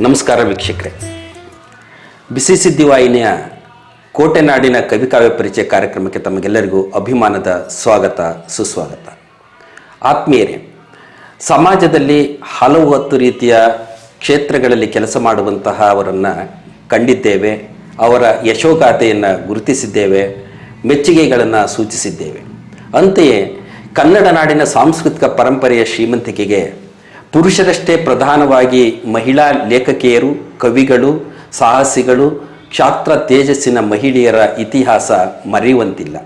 ನಮಸ್ಕಾರ ವೀಕ್ಷಕರೇ. ಬಿಸಿ ಸಿದ್ದಿ ವಾಹಿನಿಯ ಕೋಟೆನಾಡಿನ ಕವಿಕಾವ್ಯ ಪರಿಚಯ ಕಾರ್ಯಕ್ರಮಕ್ಕೆ ತಮಗೆಲ್ಲರಿಗೂ ಅಭಿಮಾನದ ಸ್ವಾಗತ, ಸುಸ್ವಾಗತ. ಆತ್ಮೀಯರೇ, ಸಮಾಜದಲ್ಲಿ ಹಲವು ಹತ್ತು ರೀತಿಯ ಕ್ಷೇತ್ರಗಳಲ್ಲಿ ಕೆಲಸ ಮಾಡುವಂತಹ ಅವರನ್ನು ಕಂಡಿದ್ದೇವೆ, ಅವರ ಯಶೋಗಾಥೆಯನ್ನು ಗುರುತಿಸಿದ್ದೇವೆ, ಮೆಚ್ಚುಗೆಗಳನ್ನು ಸೂಚಿಸಿದ್ದೇವೆ. ಅಂತೆಯೇ ಕನ್ನಡ ನಾಡಿನ ಸಾಂಸ್ಕೃತಿಕ ಪರಂಪರೆಯ ಶ್ರೀಮಂತಿಕೆಗೆ ಪುರುಷರಷ್ಟೇ ಪ್ರಧಾನವಾಗಿ ಮಹಿಳಾ ಲೇಖಕಿಯರು, ಕವಿಗಳು, ಸಾಹಸಿಗಳು, ಕ್ಷಾತ್ರ ತೇಜಸ್ಸಿನ ಮಹಿಳೆಯರ ಇತಿಹಾಸ ಮರೆಯುವಂತಿಲ್ಲ.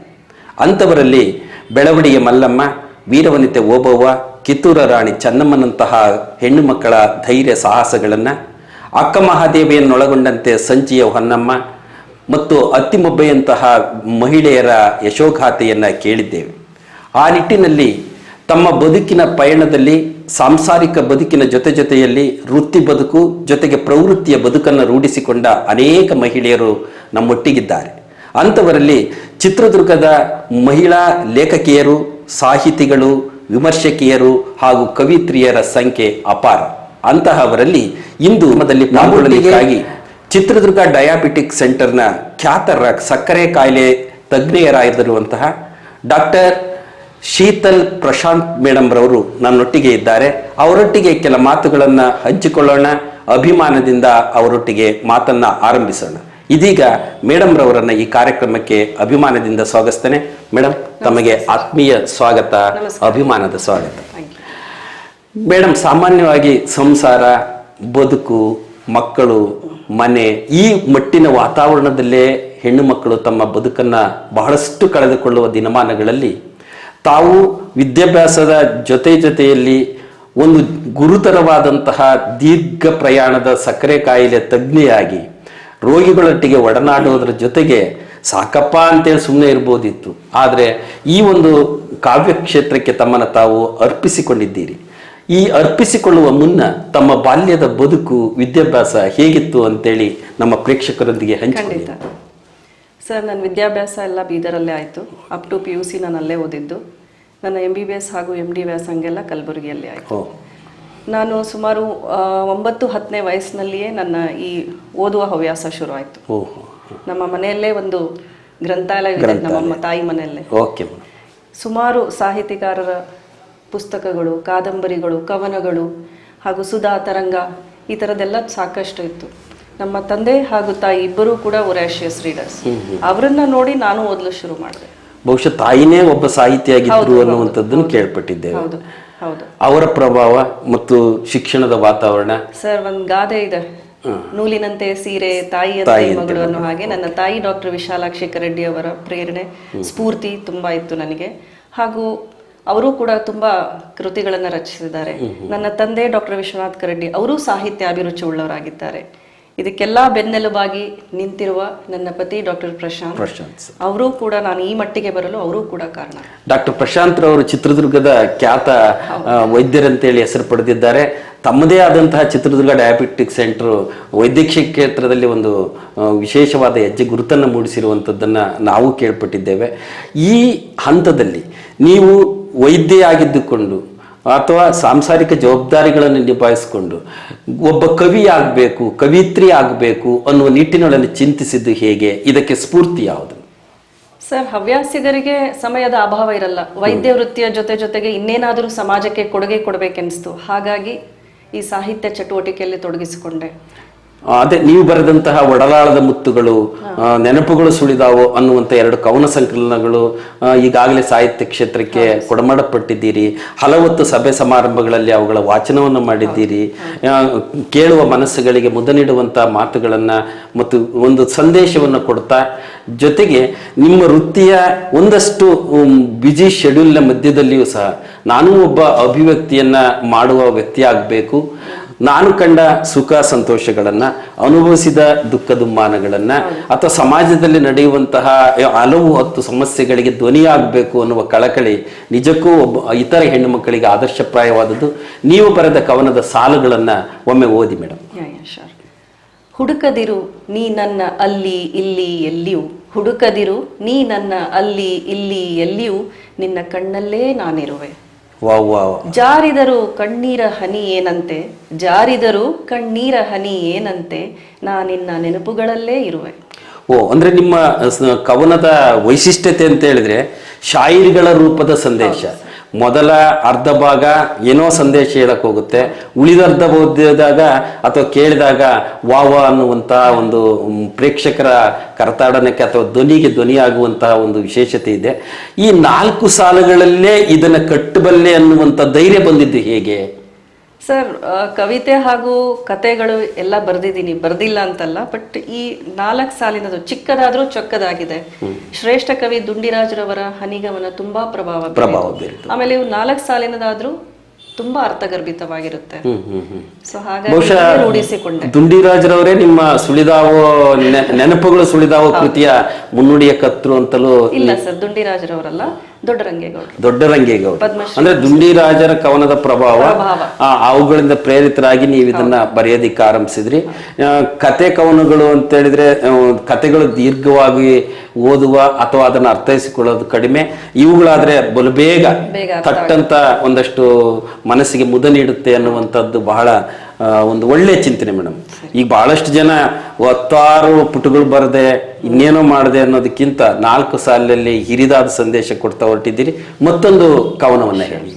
ಅಂಥವರಲ್ಲಿ ಬೆಳವಡಿಗೆ ಮಲ್ಲಮ್ಮ, ವೀರವನಿತೆ ಓಬವ್ವ, ಕಿತ್ತೂರ ರಾಣಿ ಚೆನ್ನಮ್ಮನಂತಹ ಹೆಣ್ಣು ಮಕ್ಕಳ ಧೈರ್ಯ ಸಾಹಸಗಳನ್ನು, ಅಕ್ಕ ಮಹಾದೇವಿಯನ್ನೊಳಗೊಂಡಂತೆ ಸಂಚಿಯ ಹೊನ್ನಮ್ಮ ಮತ್ತು ಅತ್ತಿಮೊಬ್ಬೆಯಂತಹ ಮಹಿಳೆಯರ ಯಶೋಗಾಥೆಯನ್ನು ಕೇಳಿದ್ದೇವೆ. ಆ ನಿಟ್ಟಿನಲ್ಲಿ ತಮ್ಮ ಬದುಕಿನ ಪಯಣದಲ್ಲಿ ಸಾಂಸಾರಿಕ ಬದುಕಿನ ಜೊತೆ ಜೊತೆಯಲ್ಲಿ ವೃತ್ತಿ ಬದುಕು ಜೊತೆಗೆ ಪ್ರವೃತ್ತಿಯ ಬದುಕನ್ನು ರೂಢಿಸಿಕೊಂಡ ಅನೇಕ ಮಹಿಳೆಯರು ನಮ್ಮೊಟ್ಟಿಗಿದ್ದಾರೆ. ಅಂಥವರಲ್ಲಿ ಚಿತ್ರದುರ್ಗದ ಮಹಿಳಾ ಲೇಖಕಿಯರು, ಸಾಹಿತಿಗಳು, ವಿಮರ್ಶಕಿಯರು ಹಾಗೂ ಕವಿತ್ರಿಯರ ಸಂಖ್ಯೆ ಅಪಾರ. ಅಂತಹವರಲ್ಲಿ ಇಂದು ಪಾಲ್ಗೊಳ್ಳಲಿಕ್ಕಾಗಿ ಚಿತ್ರದುರ್ಗ ಡಯಾಬಿಟಿಕ್ ಸೆಂಟರ್ನ ಖ್ಯಾತರ ಸಕ್ಕರೆ ಕಾಯಿಲೆ ತಜ್ಞೆಯರಾಗಿರುವಂತಹ ಡಾಕ್ಟರ್ ಶೀತಲ್ ಪ್ರಶಾಂತ್ ಮೇಡಮ್ ರವರು ನನ್ನೊಟ್ಟಿಗೆ ಇದ್ದಾರೆ. ಅವರೊಟ್ಟಿಗೆ ಕೆಲ ಮಾತುಗಳನ್ನು ಹಂಚಿಕೊಳ್ಳೋಣ. ಅಭಿಮಾನದಿಂದ ಅವರೊಟ್ಟಿಗೆ ಮಾತನ್ನ ಆರಂಭಿಸೋಣ. ಇದೀಗ ಮೇಡಮ್ ರವರನ್ನ ಈ ಕಾರ್ಯಕ್ರಮಕ್ಕೆ ಅಭಿಮಾನದಿಂದ ಸ್ವಾಗತಿಸ್ತೇನೆ. ಮೇಡಮ್ ತಮಗೆ ಆತ್ಮೀಯ ಸ್ವಾಗತ ಅಭಿಮಾನದ ಸ್ವಾಗತ. ಮೇಡಮ್ ಸಾಮಾನ್ಯವಾಗಿ ಸಂಸಾರ ಬದುಕು ಮಕ್ಕಳು ಮನೆ ಈ ಮಟ್ಟಿನ ವಾತಾವರಣದಲ್ಲೇ ಹೆಣ್ಣು ಮಕ್ಕಳು ತಮ್ಮ ಬದುಕನ್ನ ಬಹಳಷ್ಟು ಕಳೆದುಕೊಳ್ಳುವ ದಿನಮಾನಗಳಲ್ಲಿ ತಾವು ವಿದ್ಯಾಭ್ಯಾಸದ ಜೊತೆ ಜೊತೆಯಲ್ಲಿ ಒಂದು ಗುರುತರವಾದಂತಹ ದೀರ್ಘ ಪ್ರಯಾಣದ ಸಕ್ಕರೆ ಕಾಯಿಲೆ ತಜ್ಞೆಯಾಗಿ ರೋಗಿಗಳೊಟ್ಟಿಗೆ ಒಡನಾಡುವುದರ ಜೊತೆಗೆ ಸಾಕಪ್ಪ ಅಂತೇಳಿ ಸುಮ್ಮನೆ ಇರ್ಬೋದಿತ್ತು. ಆದರೆ ಈ ಒಂದು ಕಾವ್ಯ ಕ್ಷೇತ್ರಕ್ಕೆ ತಮ್ಮನ್ನು ತಾವು ಅರ್ಪಿಸಿಕೊಂಡಿದ್ದೀರಿ. ಈ ಅರ್ಪಿಸಿಕೊಳ್ಳುವ ಮುನ್ನ ತಮ್ಮ ಬಾಲ್ಯದ ಬದುಕು, ವಿದ್ಯಾಭ್ಯಾಸ ಹೇಗಿತ್ತು ಅಂತೇಳಿ ನಮ್ಮ ಪ್ರೇಕ್ಷಕರೊಂದಿಗೆ ಹಂಚಿಕೊಂಡಿದ್ದ ಸರ್, ನನ್ನ ವಿದ್ಯಾಭ್ಯಾಸ ಎಲ್ಲ ಬೀದರಲ್ಲೇ ಆಯಿತು. Up to P U C ನಾನು ಅಲ್ಲೇ ಓದಿದ್ದು. ನನ್ನ ಎಂ ಬಿ ಬಿ ಎಸ್ ಹಾಗೂ ಎಂ ಡಿ ವ್ಯಾಸಂಗೆಲ್ಲ ಕಲಬುರಗಿಯಲ್ಲಿ ಆಯಿತು. ನಾನು ಸುಮಾರು ಒಂಬತ್ತು ಹತ್ತನೇ ವಯಸ್ಸಿನಲ್ಲಿಯೇ ನನ್ನ ಈ ಓದುವ ಹವ್ಯಾಸ ಶುರುವಾಯಿತು. ಆಯಿತು ನಮ್ಮ ಮನೆಯಲ್ಲೇ ಒಂದು ಗ್ರಂಥಾಲಯ ಇದೆ ನಮ್ಮಮ್ಮ ತಾಯಿ ಮನೆಯಲ್ಲೇ. ಓಕೆ ಸುಮಾರು ಸಾಹಿತಿಗಾರರ ಪುಸ್ತಕಗಳು ಕಾದಂಬರಿಗಳು ಕವನಗಳು ಹಾಗೂ ಸುಧಾ ತರಂಗ ಈ ಥರದ್ದೆಲ್ಲ ಸಾಕಷ್ಟು ಇತ್ತು. ನಮ್ಮ ತಂದೆ ಹಾಗೂ ತಾಯಿ ಇಬ್ಬರೂ ಕೂಡ ಒರಾಷಿಯಸ್ ರೀಡರ್ಸ್ ಅವರನ್ನು ನೋಡಿ ನಾನು ಓದಲು ಶುರು ಮಾಡಿದೆ. ಬಹುಶಃ ತಾಯಿನೇ ಒಬ್ಬ ಸಾಹಿತಿಯಾಗಿದ್ರು ಅನ್ನುವಂಥದ್ದನ್ನು ಕೇಳ್ಪಟ್ಟಿದ್ದೇವೆ. ಅವರ ಪ್ರಭಾವ ಮತ್ತು ಶಿಕ್ಷಣದ ವಾತಾವರಣ? ಸರ್ ಒಂದು ಗಾದೆ ಇದೆ. ನೂಲಿನಂತೆ ಸೀರೆ ತಾಯಿ ಮಗಳು ಅನ್ನೋ ಹಾಗೆ ನನ್ನ ತಾಯಿ ಡಾಕ್ಟರ್ ವಿಶಾಲಾಕ್ಷಿ ಕರೆಡ್ಡಿ ಅವರ ಪ್ರೇರಣೆ ಸ್ಫೂರ್ತಿ ತುಂಬಾ ಇತ್ತು ನನಗೆ. ಹಾಗೂ ಅವರು ಕೂಡ ತುಂಬಾ ಕೃತಿಗಳನ್ನು ರಚಿಸಿದ್ದಾರೆ. ನನ್ನ ತಂದೆ ಡಾಕ್ಟರ್ ವಿಶ್ವನಾಥ್ ಕರೆಡ್ಡಿ ಅವರು ಸಾಹಿತ್ಯ ಅಭಿರುಚಿ ಉಳ್ಳವರಾಗಿದ್ದಾರೆ ಇದಕ್ಕೆಲ್ಲ ಬೆನ್ನೆಲುಬಾಗಿ ನಿಂತಿರುವ ನನ್ನ ಪತಿ ಡಾಕ್ಟರ್ ಪ್ರಶಾಂತ್. ಪ್ರಶಾಂತ್ ಅವರು ಕೂಡ ನಾನು ಈ ಮಟ್ಟಿಗೆ ಬರಲು ಅವರು ಕೂಡ ಕಾರಣ. ಡಾಕ್ಟರ್ ಪ್ರಶಾಂತ್ ರವರು ಚಿತ್ರದುರ್ಗದ ಖ್ಯಾತ ವೈದ್ಯರಂತೇಳಿ ಹೆಸರು ಪಡೆದಿದ್ದಾರೆ. ತಮ್ಮದೇ ಆದಂತಹ ಚಿತ್ರದುರ್ಗ ಡಯಾಬಿಟಿಕ್ ಸೆಂಟರ್ ವೈದ್ಯಕೀಯ ಕ್ಷೇತ್ರದಲ್ಲಿ ಒಂದು ವಿಶೇಷವಾದ ಹೆಜ್ಜೆ ಗುರುತನ್ನು ಮೂಡಿಸಿರುವಂಥದ್ದನ್ನು ನಾವು ಕೇಳ್ಪಟ್ಟಿದ್ದೇವೆ. ಈ ಹಂತದಲ್ಲಿ ನೀವು ವೈದ್ಯೆಯಾಗಿದ್ದುಕೊಂಡು ಅಥವಾ ಸಾಂಸಾರಿಕ ಜವಾಬ್ದಾರಿಗಳನ್ನು ನಿಭಾಯಿಸಿಕೊಂಡು ಒಬ್ಬ ಕವಿ ಆಗಬೇಕು, ಕವಿತ್ರಿ ಆಗಬೇಕು ಅನ್ನುವ ನಿಟ್ಟಿನೊಳಗೆ ಚಿಂತಿಸಿದ್ದು ಹೇಗೆ? ಇದಕ್ಕೆ ಸ್ಫೂರ್ತಿ ಯಾವುದು? ಸರ್, ಹವ್ಯಾಸಿಗರಿಗೆ ಸಮಯದ ಅಭಾವ ಇರಲ್ಲ. ವೈದ್ಯ ವೃತ್ತಿಯ ಜೊತೆ ಜೊತೆಗೆ ಇನ್ನೇನಾದರೂ ಸಮಾಜಕ್ಕೆ ಕೊಡುಗೆ ಕೊಡಬೇಕೆನಿಸ್ತು ಹಾಗಾಗಿ ಈ ಸಾಹಿತ್ಯ ಚಟುವಟಿಕೆಯಲ್ಲಿ ತೊಡಗಿಸಿಕೊಂಡೆ. ಅದೇ ನೀವು ಬರೆದಂತಹ ಒಡಲಾಳದ ಮುತ್ತುಗಳು ನೆನಪುಗಳು ಸುಳಿದಾವು ಅನ್ನುವಂಥ ಎರಡು ಕವನ ಸಂಕಲನಗಳು ಈಗಾಗಲೇ ಸಾಹಿತ್ಯ ಕ್ಷೇತ್ರಕ್ಕೆ ಕೊಡಮಾಡಪಟ್ಟಿದ್ದೀರಿ ಹಲವತ್ತು ಸಭೆ ಸಮಾರಂಭಗಳಲ್ಲಿ ಅವುಗಳ ವಾಚನವನ್ನು ಮಾಡಿದ್ದೀರಿ. ಕೇಳುವ ಮನಸ್ಸುಗಳಿಗೆ ಮುದ ನೀಡುವಂಥ ಮಾತುಗಳನ್ನು ಮತ್ತು ಒಂದು ಸಂದೇಶವನ್ನು ಕೊಡ್ತಾ ಜೊತೆಗೆ ನಿಮ್ಮ ವೃತ್ತಿಯ ಒಂದಷ್ಟು ಬ್ಯುಸಿ ಶೆಡ್ಯೂಲ್ನ ಮಧ್ಯದಲ್ಲಿಯೂ ಸಹ ನಾನು ಒಬ್ಬ ಅಭಿವ್ಯಕ್ತಿಯನ್ನ ಮಾಡುವ ವ್ಯಕ್ತಿ ಆಗಬೇಕು. ನಾನು ಕಂಡ ಸುಖ ಸಂತೋಷಗಳನ್ನ ಅನುಭವಿಸಿದ ದುಃಖ ದುಮ್ಮಾನಗಳನ್ನ ಅಥವಾ ಸಮಾಜದಲ್ಲಿ ನಡೆಯುವಂತಹ ಹಲವು ಹತ್ತು ಸಮಸ್ಯೆಗಳಿಗೆ ಧ್ವನಿಯಾಗಬೇಕು ಅನ್ನುವ ಕಳಕಳಿ ನಿಜಕ್ಕೂ ಒಬ್ಬ ಇತರ ಹೆಣ್ಣು ಮಕ್ಕಳಿಗೆ ಆದರ್ಶಪ್ರಾಯವಾದದ್ದು. ನೀವು ಬರೆದ ಕವನದ ಸಾಲುಗಳನ್ನ ಒಮ್ಮೆ ಓದಿ ಮೇಡಮ್ ಹುಡುಕದಿರು ನೀ ನನ್ನ ಅಲ್ಲಿ ಇಲ್ಲಿ ಎಲ್ಲಿಯೂ. ಹುಡುಕದಿರು ನೀ ನನ್ನ ಅಲ್ಲಿ ಇಲ್ಲಿ ಎಲ್ಲಿಯೂ. ನಿನ್ನ ಕಣ್ಣಲ್ಲೇ ನಾನಿರುವೆ. ಜಾರಿದರು ಕಣ್ಣೀರ ಹನಿ ಏನಂತೆ? ಜಾರಿದರು ಕಣ್ಣೀರ ಹನಿ ಏನಂತೆ? ನಾನಿನ್ನ ನೆನಪುಗಳಲ್ಲೇ ಇರುವೆ. ಓ ಅಂದ್ರೆ ನಿಮ್ಮ ಕವನದ ವೈಶಿಷ್ಟ್ಯತೆ ಅಂತ ಹೇಳಿದ್ರೆ ಶಾಯಿರಿಗಳ ರೂಪದ ಸಂದೇಶ. ಮೊದಲ ಅರ್ಧ ಭಾಗ ಏನೋ ಸಂದೇಶ ಹೇಳಕ್ ಹೋಗುತ್ತೆ. ಉಳಿದ ಅರ್ಧ ಓದಿದಾಗ ಅಥವಾ ಕೇಳಿದಾಗ ವಾವ ಅನ್ನುವಂತಹ ಒಂದು ಪ್ರೇಕ್ಷಕರ ಕರ್ತಾಡನಕ್ಕೆ ಅಥವಾ ಧ್ವನಿಗೆ ಧ್ವನಿ ಒಂದು ವಿಶೇಷತೆ ಇದೆ. ಈ ನಾಲ್ಕು ಸಾಲುಗಳಲ್ಲೇ ಇದನ್ನು ಕಟ್ಟಬಲ್ಲೆ ಅನ್ನುವಂಥ ಧೈರ್ಯ ಬಂದಿದ್ದು ಹೇಗೆ? ಸರ್ ಕವಿತೆ ಹಾಗೂ ಕತೆಗಳು ಎಲ್ಲ ಬರೆದಿದ್ದೀನಿ. ಬರ್ದಿಲ್ಲ ಅಂತಲ್ಲ ಬಟ್ ಈ ನಾಲ್ಕು ಸಾಲಿನದು ಚಿಕ್ಕದಾದ್ರೂ ಚೊಕ್ಕದಾಗಿದೆ. ಶ್ರೇಷ್ಠ ಕವಿ ದುಂಡಿರಾಜ್ರವರ ಹನಿಗಮನ ತುಂಬಾ ಪ್ರಭಾವ ಪ್ರಭಾವ ಬೀರಿತು. ಆಮೇಲೆ ಇವು ನಾಲ್ಕು ಸಾಲಿನದಾದ್ರೂ ತುಂಬಾ ಅರ್ಥಗರ್ಭಿತವಾಗಿರುತ್ತೆ. ಸೊ ಹಾಗಾಗಿ ರೂಢಿಸಿಕೊಂಡೆ. ದುಂಡಿರಾಜರವರೇ ನಿಮ್ಮ ಸುಳಿದಾವೋ ನೆನಪುಗಳು ಸುಳಿದಾವೋ ಕೃತಿಯ ಮುನ್ನುಡಿಯ ಕತ್ರು ಅಂತಲೂ ಇಲ್ಲ ಸರ್ ದುಂಡಿರಾಜರವರಲ್ಲ. ದೊಡ್ಡರಂಗೇಗೌಡರು ದೊಡ್ಡರಂಗೇಗೌಡ ಅಂದ್ರೆ ಅಂದ್ರೆ ದುಂಡಿರಾಜರ ಕವನದ ಪ್ರಭಾವ ಅವುಗಳಿಂದ ಪ್ರೇರಿತರಾಗಿ ನೀವು ಇದನ್ನ ಬರೆಯೋದಿಕ್ಕೆ ಆರಂಭಿಸಿದ್ರಿ. ಕತೆ ಕವನಗಳು ಅಂತ ಹೇಳಿದ್ರೆ ಕತೆಗಳು ದೀರ್ಘವಾಗಿ ಓದುವ ಅಥವಾ ಅದನ್ನ ಅರ್ಥೈಸಿಕೊಳ್ಳೋದು ಕಡಿಮೆ. ಇವುಗಳಾದ್ರೆ ಬಲು ಬೇಗ ತಟ್ಟಂತ ಒಂದಷ್ಟು ಮನಸ್ಸಿಗೆ ಮುದ ನೀಡುತ್ತೆ ಅನ್ನುವಂಥದ್ದು ಬಹಳ ಒಂದು ಒಳ್ಳೆ ಚಿಂತನೆ ಮೇಡಮ್. ಈಗ ಬಹಳಷ್ಟು ಜನ ಹತ್ತಾರು ಪುಟಗಳು ಬರದೆ ಇನ್ನೇನೋ ಮಾಡದೆ ಅನ್ನೋದಕ್ಕಿಂತ ನಾಲ್ಕು ಸಾಲಿನಲ್ಲಿ ಹಿರಿದಾದ ಸಂದೇಶ ಕೊಡ್ತಾ ಹೊರಟಿದ್ದೀರಿ. ಮತ್ತೊಂದು ಕವನವನ್ನ ಹೇಳಿ.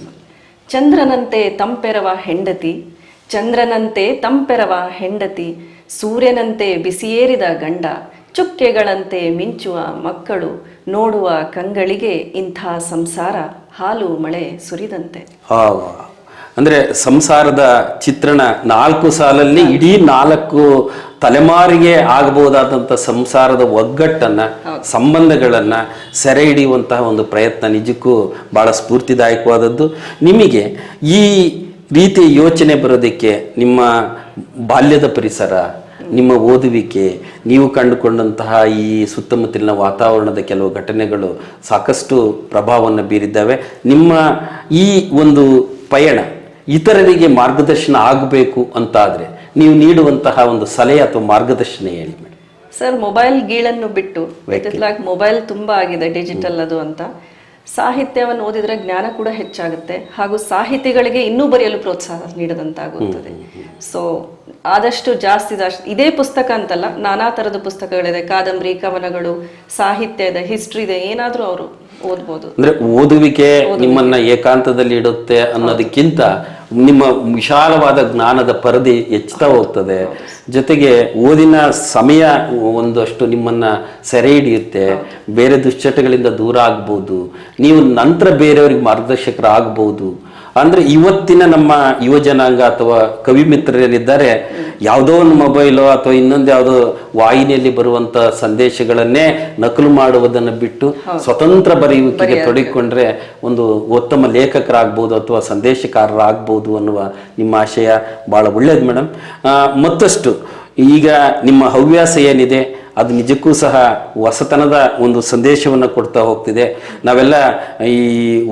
ಚಂದ್ರನಂತೆ ತಂಪೆರವ ಹೆಂಡತಿ ಚಂದ್ರನಂತೆ ತಂಪೆರವ ಹೆಂಡತಿ ಸೂರ್ಯನಂತೆ ಬಿಸಿಯೇರಿದ ಗಂಡ ಚುಕ್ಕೆಗಳಂತೆ ಮಿಂಚುವ ಮಕ್ಕಳು ನೋಡುವ ಕಂಗಳಿಗೆ ಇಂಥ ಸಂಸಾರ ಹಾಲು ಮಳೆ ಸುರಿದಂತೆ. ಅಂದ್ರೆ ಸಂಸಾರದ ಚಿತ್ರಣ ನಾಲ್ಕು ಸಾಲಲ್ಲಿ ಇಡೀ ನಾಲ್ಕು ತಲೆಮಾರಿಗೆ ಆಗಬಹುದಾದಂಥ ಸಂಸಾರದ ಒಗ್ಗಟ್ಟನ್ನ ಸಂಬಂಧಗಳನ್ನ ಸೆರೆ ಹಿಡಿಯುವಂತಹ ಒಂದು ಪ್ರಯತ್ನ ನಿಜಕ್ಕೂ ಬಹಳ ಸ್ಫೂರ್ತಿದಾಯಕವಾದದ್ದು. ನಿಮಗೆ ಈ ರೀತಿ ಯೋಚನೆ ಬರೋದಕ್ಕೆ ನಿಮ್ಮ ಬಾಲ್ಯದ ಪರಿಸರ ನಿಮ್ಮ ಓದುವಿಕೆ ನೀವು ಕಂಡುಕೊಂಡಂತಹ ಈ ಸುತ್ತಮುತ್ತಲಿನ ವಾತಾವರಣದ ಕೆಲವು ಘಟನೆಗಳು ಸಾಕಷ್ಟು ಪ್ರಭಾವವನ್ನು ಬೀರಿದ್ದಾವೆ. ನಿಮ್ಮ ಈ ಒಂದು ಪಯಣ ಇತರರಿಗೆ ಮಾರ್ಗದರ್ಶನ ಆಗಬೇಕು ಅಂತಾದರೆ ನೀವು ನೀಡುವಂತಹ ಒಂದು ಸಲಹೆ ಅಥವಾ ಮಾರ್ಗದರ್ಶನ ಹೇಳಿ ಮೇಡಮ್. ಸರ್ ಮೊಬೈಲ್ ಗೀಳನ್ನು ಬಿಟ್ಟು ಮೊಬೈಲ್ ತುಂಬ ಆಗಿದೆ ಡಿಜಿಟಲ್ ಅದು ಅಂತ. ಸಾಹಿತ್ಯವನ್ನು ಓದಿದ್ರೆ ಜ್ಞಾನ ಕೂಡ ಹೆಚ್ಚಾಗುತ್ತೆ ಹಾಗೂ ಸಾಹಿತಿಗಳಿಗೆ ಇನ್ನೂ ಬರೆಯಲು ಪ್ರೋತ್ಸಾಹ ನೀಡದಂತಾಗುತ್ತದೆ. ಸೊ ಆದಷ್ಟು ಜಾಸ್ತಿ ಜಾಸ್ತಿ ಇದೇ ಪುಸ್ತಕ ಅಂತಲ್ಲ ನಾನಾ ಥರದ ಪುಸ್ತಕಗಳಿದೆ. ಕಾದಂಬರಿ ಕವನಗಳು ಸಾಹಿತ್ಯ ಇದೆ ಹಿಸ್ಟ್ರಿ ಇದೆ ಏನಾದರೂ ಅವರು ಓದ್ಬೋದು. ಅಂದ್ರೆ ಓದುವಿಕೆ ನಿಮ್ಮನ್ನ ಏಕಾಂತದಲ್ಲಿ ಇಡುತ್ತೆ ಅನ್ನೋದಕ್ಕಿಂತ ನಿಮ್ಮ ವಿಶಾಲವಾದ ಜ್ಞಾನದ ಪರದಿ ಹೆಚ್ಚುತ್ತಾ ಹೋಗ್ತದೆ. ಜೊತೆಗೆ ಓದಿನ ಸಮಯ ಒಂದಷ್ಟು ನಿಮ್ಮನ್ನ ಸೆರೆ ಹಿಡಿಯುತ್ತೆ. ಬೇರೆ ದುಶ್ಚಟಗಳಿಂದ ದೂರ ಆಗ್ಬೋದು. ನೀವು ನಂತರ ಬೇರೆಯವ್ರಿಗೆ ಮಾರ್ಗದರ್ಶಕರಾಗಬಹುದು ಅಂದ್ರೆ ಇವತ್ತಿನ ನಮ್ಮ ಯುವ ಜನಾಂಗ ಅಥವಾ ಕವಿ ಮಿತ್ರರೇನಿದ್ದಾರೆ ಯಾವುದೋ ಒಂದು ಮೊಬೈಲೋ ಅಥವಾ ಇನ್ನೊಂದು ಯಾವುದೋ ವಾಹಿನಿಯಲ್ಲಿ ಬರುವಂತ ಸಂದೇಶಗಳನ್ನೇ ನಕಲು ಮಾಡುವುದನ್ನು ಬಿಟ್ಟು ಸ್ವತಂತ್ರ ಬರೆಯುವಿಕೆಗೆ ತೊಡಗಿಕೊಂಡ್ರೆ ಒಂದು ಉತ್ತಮ ಲೇಖಕರಾಗ್ಬೋದು ಅಥವಾ ಸಂದೇಶಕಾರರಾಗ್ಬೋದು ಅನ್ನುವ ನಿಮ್ಮ ಆಶಯ ಬಹಳ ಒಳ್ಳೇದು ಮೇಡಮ್. ಮತ್ತಷ್ಟು ಈಗ ನಿಮ್ಮ ಹವ್ಯಾಸ ಏನಿದೆ? ಅದು ನಿಜಕ್ಕೂ ಸಹ ಹೊಸತನದ ಒಂದು ಸಂದೇಶವನ್ನು ಕೊಡ್ತಾ ಹೋಗ್ತಿದೆ. ನಾವೆಲ್ಲ ಈ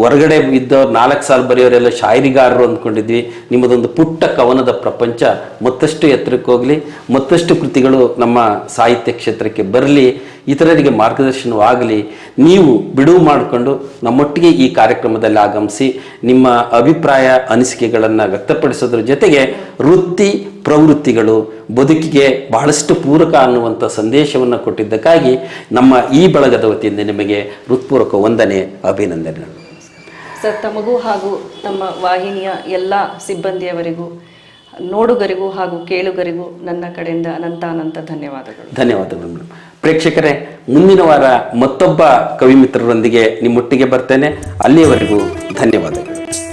ಹೊರಗಡೆ ಇದ್ದ ನಾಲ್ಕು ಸಾಲ ಬರೆಯೋರೆಲ್ಲ ಶಾಯರಿಗಾರರು ಅಂದ್ಕೊಂಡಿದ್ವಿ. ನಿಮ್ಮದೊಂದು ಪುಟ್ಟ ಕವನದ ಪ್ರಪಂಚ, ಮತ್ತಷ್ಟು ಎತ್ತರಕ್ಕೆ ಹೋಗಲಿ ಮತ್ತಷ್ಟು ಕೃತಿಗಳು ನಮ್ಮ ಸಾಹಿತ್ಯ ಕ್ಷೇತ್ರಕ್ಕೆ ಬರಲಿ. ಇತರರಿಗೆ ಮಾರ್ಗದರ್ಶನವಾಗಲಿ, ನೀವು ಬಿಡುವು ಮಾಡಿಕೊಂಡು ನಮ್ಮೊಟ್ಟಿಗೆ ಈ ಕಾರ್ಯಕ್ರಮದಲ್ಲಿ ಆಗಮಿಸಿ ನಿಮ್ಮ ಅಭಿಪ್ರಾಯ, ಅನಿಸಿಕೆಗಳನ್ನು ವ್ಯಕ್ತಪಡಿಸೋದ್ರ ಜೊತೆಗೆ ವೃತ್ತಿ, ಪ್ರವೃತ್ತಿಗಳು, ಬದುಕಿಗೆ ಬಹಳಷ್ಟು ಪೂರಕ ಅನ್ನುವಂಥ ಸಂದೇಶವನ್ನು ಕೊಟ್ಟಿದ್ದಕ್ಕಾಗಿ ನಮ್ಮ ಈ ಬಳಗದ ವತಿಯಿಂದ ನಿಮಗೆ ಹೃತ್ಪೂರ್ವಕ ವಂದನೆ, ಅಭಿನಂದನೆಗಳು. ಸರ್, ತಮಗೂ ಹಾಗೂ ನಮ್ಮ ವಾಹಿನಿಯ ಎಲ್ಲ ಸಿಬ್ಬಂದಿಯವರಿಗೂ ನೋಡುಗರಿಗೂ ಹಾಗೂ ಕೇಳುಗರಿಗೂ ನನ್ನ ಕಡೆಯಿಂದ ಅನಂತ ಅನಂತ ಧನ್ಯವಾದಗಳು. ಧನ್ಯವಾದಗಳು ಪ್ರೇಕ್ಷಕರೇ, ಮುಂದಿನ ವಾರ ಮತ್ತೊಬ್ಬ ಕವಿ ಮಿತ್ರರೊಂದಿಗೆ ನಿಮ್ಮೊಟ್ಟಿಗೆ ಬರ್ತೇನೆ. ಅಲ್ಲಿಯವರೆಗೂ ಧನ್ಯವಾದಗಳು.